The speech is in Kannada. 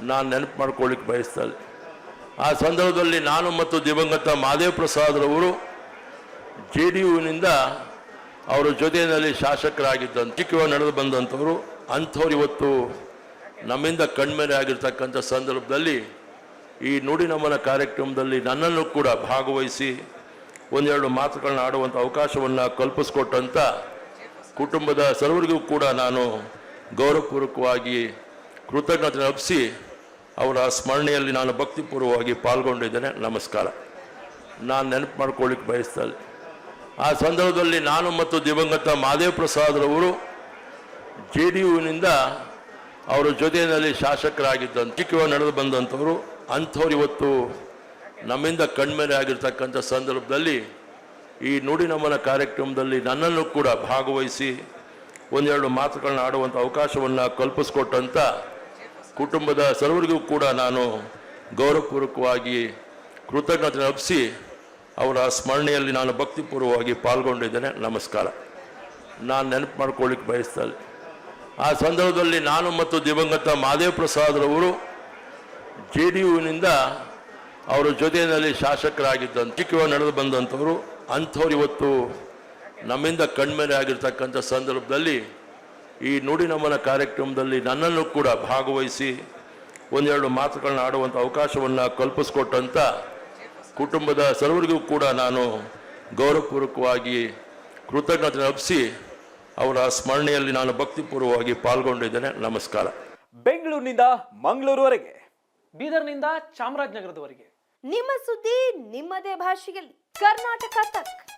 ನಾನು ನೆನಪು ಮಾಡ್ಕೊಳ್ಳಿಕ್ಕೆ ಬಯಸ್ತಾರೆ ಆ ಸಂದರ್ಭದಲ್ಲಿ ನಾನು ಮತ್ತು ದಿವಂಗತ ಮಾದೇವ್ ಪ್ರಸಾದ್ರವರು ಜೆ ಡಿ ಯುನಿಂದ ಅವರ ಜೊತೆಯಲ್ಲಿ ಶಾಸಕರಾಗಿದ್ದಂಥ ಚಿಕ್ಕವಾಗಿ ನಡೆದು ಬಂದಂಥವರು, ಅಂಥವ್ರು ಇವತ್ತು ನಮ್ಮಿಂದ ಕಣ್ಮೇಲೆ ಆಗಿರ್ತಕ್ಕಂಥ ಸಂದರ್ಭದಲ್ಲಿ ಈ ನುಡಿ ನಮನ ಕಾರ್ಯಕ್ರಮದಲ್ಲಿ ನನ್ನನ್ನು ಕೂಡ ಭಾಗವಹಿಸಿ ಒಂದೆರಡು ಮಾತುಗಳನ್ನ ಆಡುವಂಥ ಅವಕಾಶವನ್ನು ಕಲ್ಪಿಸ್ಕೊಟ್ಟಂಥ ಕುಟುಂಬದ ಸರ್ವರಿಗೂ ಕೂಡ ನಾನು ಗೌರವಪೂರ್ವಕವಾಗಿ ಕೃತಜ್ಞತೆ ಅರ್ಪಿಸಿ ಅವರ ಸ್ಮರಣೆಯಲ್ಲಿ ನಾನು ಭಕ್ತಿಪೂರ್ವವಾಗಿ ಪಾಲ್ಗೊಂಡಿದ್ದೇನೆ. ನಮಸ್ಕಾರ. ನಾನು ನೆನಪು ಮಾಡ್ಕೊಳ್ಳಿಕ್ಕೆ ಬಯಸ್ತಾಳೆ ಆ ಸಂದರ್ಭದಲ್ಲಿ ನಾನು ಮತ್ತು ದಿವಂಗತ ಮಾದೇವ್ ಪ್ರಸಾದ್ರವರು ಜೆ ಡಿ ಯುನಿಂದ ಅವರ ಜೊತೆಯಲ್ಲಿ ಶಾಸಕರಾಗಿದ್ದಂಥ ಚಿಕ್ಕ ನಡೆದು ಬಂದಂಥವರು, ಅಂಥವ್ರು ಇವತ್ತು ನಮ್ಮಿಂದ ಕಣ್ಮೇಲೆ ಆಗಿರ್ತಕ್ಕಂಥ ಸಂದರ್ಭದಲ್ಲಿ ಈ ನುಡಿ ನಮನ ಕಾರ್ಯಕ್ರಮದಲ್ಲಿ ನನ್ನನ್ನು ಕೂಡ ಭಾಗವಹಿಸಿ ಒಂದೆರಡು ಮಾತುಗಳನ್ನ ಆಡುವಂಥ ಅವಕಾಶವನ್ನು ಕಲ್ಪಿಸ್ಕೊಟ್ಟಂಥ ಕುಟುಂಬದ ಸರ್ವರಿಗೂ ಕೂಡ ನಾನು ಗೌರವಪೂರ್ವಕವಾಗಿ ಕೃತಜ್ಞತೆ ಅರ್ಪಿಸಿ ಅವರ ಸ್ಮರಣೆಯಲ್ಲಿ ನಾನು ಭಕ್ತಿಪೂರ್ವವಾಗಿ ಪಾಲ್ಗೊಂಡಿದ್ದೇನೆ. ನಮಸ್ಕಾರ. ನಾನು ನೆನಪು ಮಾಡ್ಕೊಳ್ಳಿಕ್ಕೆ ಬಯಸ್ತಾರೆ ಆ ಸಂದರ್ಭದಲ್ಲಿ ನಾನು ಮತ್ತು ದಿವಂಗತ ಮಾದೇವ್ ಪ್ರಸಾದ್ರವರು ಜೆ ಡಿ ಯುನಿಂದ ಅವರ ಜೊತೆಯಲ್ಲಿ ಶಾಸಕರಾಗಿದ್ದಂಥ ಚಿಕ್ಕವಾಗಿ ನಡೆದು ಬಂದಂಥವರು, ಅಂಥವ್ರು ಇವತ್ತು ನಮ್ಮಿಂದ ಕಣ್ಮೇಲೆ ಆಗಿರ್ತಕ್ಕಂಥ ಸಂದರ್ಭದಲ್ಲಿ ಈ ನುಡಿ ನಮನ ಕಾರ್ಯಕ್ರಮದಲ್ಲಿ ನನ್ನನ್ನು ಕೂಡ ಭಾಗವಹಿಸಿ ಒಂದೆರಡು ಮಾತುಗಳನ್ನ ಆಡುವಂಥ ಅವಕಾಶವನ್ನು ಕಲ್ಪಿಸ್ಕೊಟ್ಟಂಥ ಕುಟುಂಬದ ಸರ್ವರಿಗೂ ಕೂಡ ನಾನು ಗೌರವಪೂರ್ವಕವಾಗಿ ಕೃತಜ್ಞತೆ ಅರ್ಪಿಸಿ ಅವರ ಸ್ಮರಣೆಯಲ್ಲಿ ನಾನು ಭಕ್ತಿಪೂರ್ವವಾಗಿ ಪಾಲ್ಗೊಂಡಿದ್ದೇನೆ. ನಮಸ್ಕಾರ. ಬೆಂಗಳೂರಿನಿಂದ ಮಂಗಳೂರುವರೆಗೆ. ಬೀದರ್ನಿಂದ ಚಾಮರಾಜನಗರದವರೆಗೆ. ನಿಮ್ಮ ಸುದ್ದಿ ನಿಮ್ಮದೇ ಭಾಷೆಯಲ್ಲಿ. ಕರ್ನಾಟಕ ತಕ್.